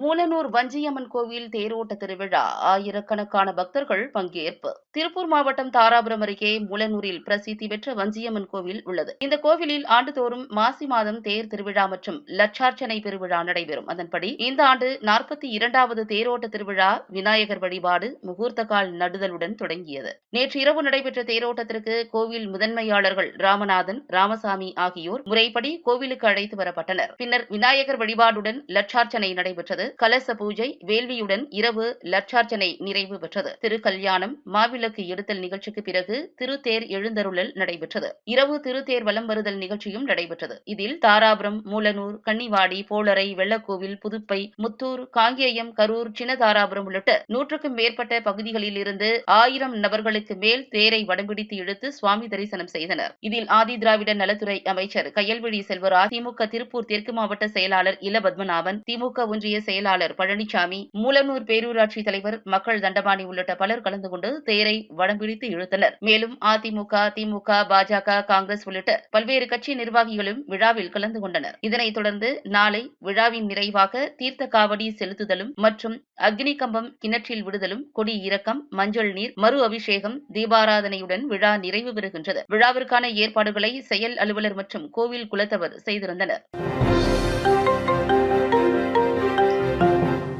மூலனூர் வஞ்சியம்மன் கோவில் தேரோட்ட திருவிழா. ஆயிரக்கணக்கான பக்தர்கள் பங்கேற்பு. திருப்பூர் மாவட்டம் தாராபுரம் அருகே மூலனூரில் பிரசித்தி பெற்ற வஞ்சியம்மன் கோவில் உள்ளது. இந்த கோவிலில் ஆண்டுதோறும் மாசி மாதம் தேர் திருவிழா மற்றும் லட்சார்ச்சனை பெருவிழா நடைபெறும். அதன்படி இந்த ஆண்டு நாற்பத்தி இரண்டாவது தேரோட்ட திருவிழா விநாயகர் வழிபாடு முகூர்த்த கால் நடுதலுடன் தொடங்கியது. நேற்று இரவு நடைபெற்ற தேரோட்டத்திற்கு கோவில் முதன்மையாளர்கள் ராமநாதன் ராமசாமி ஆகியோர் முறைப்படி கோவிலுக்கு அழைத்து வரப்பட்டனர். பின்னர் விநாயகர் வழிபாடுடன் லட்சார்ச்சனை நடைபெற்றது. கலச பூஜை வேள்வியுடன் இரவு லட்சார்ச்சனை நிறைவு பெற்றது. திருக்கல்யாணம் மாவிளக்கு எடுத்தல் நிகழ்ச்சிக்கு பிறகு திருத்தேர் எழுந்தருளல் நடைபெற்றது. இரவு திருத்தேர் வலம் வருதல் நிகழ்ச்சியும் நடைபெற்றது. இதில் தாராபுரம் மூலனூர் கன்னிவாடி போலரை வெள்ளக்கோவில் புதுப்பை முத்தூர் காங்கேயம் கரூர் சின்னதாராபுரம் உள்ளிட்ட நூற்றுக்கும் மேற்பட்ட பகுதிகளில் இருந்து ஆயிரம் நபர்களுக்கு மேல் தேரை வடம்பிடித்து இழுத்து சுவாமி தரிசனம் செய்தனர். இதில் ஆதி திராவிட நலத்துறை அமைச்சர் கையல்விழி செல்வராஜ் திமுக திருப்பூர் தெற்கு மாவட்ட செயலாளர் இல பத்மநாபன் திமுக ஒன்றிய செயலாளர் பழனிசாமி மூலனூர் பேரூராட்சி தலைவர் மக்கள் தண்டபாணி உள்ளிட்ட பலர் கலந்து கொண்டு தேரை வடம்பிடித்து இழுத்தனர். மேலும் அதிமுக திமுக பாஜக காங்கிரஸ் உள்ளிட்ட பல்வேறு கட்சி நிர்வாகிகளும் விழாவில் கலந்து கொண்டனர். இதனைத் தொடர்ந்து நாளை விழாவின் நிறைவாக தீர்த்த காவடி செலுத்துதலும் மற்றும் அக்னி கம்பம் கிணற்றில் விடுதலும் கொடி இறக்கம் மஞ்சள் நீர் மறு அபிஷேகம் தீபாராதனையுடன் விழா நிறைவு பெறுகின்றது. விழாவிற்கான ஏற்பாடுகளை செயல் அலுவலர் மற்றும் கோவில் குலத்தவர் செய்திருந்தனர்.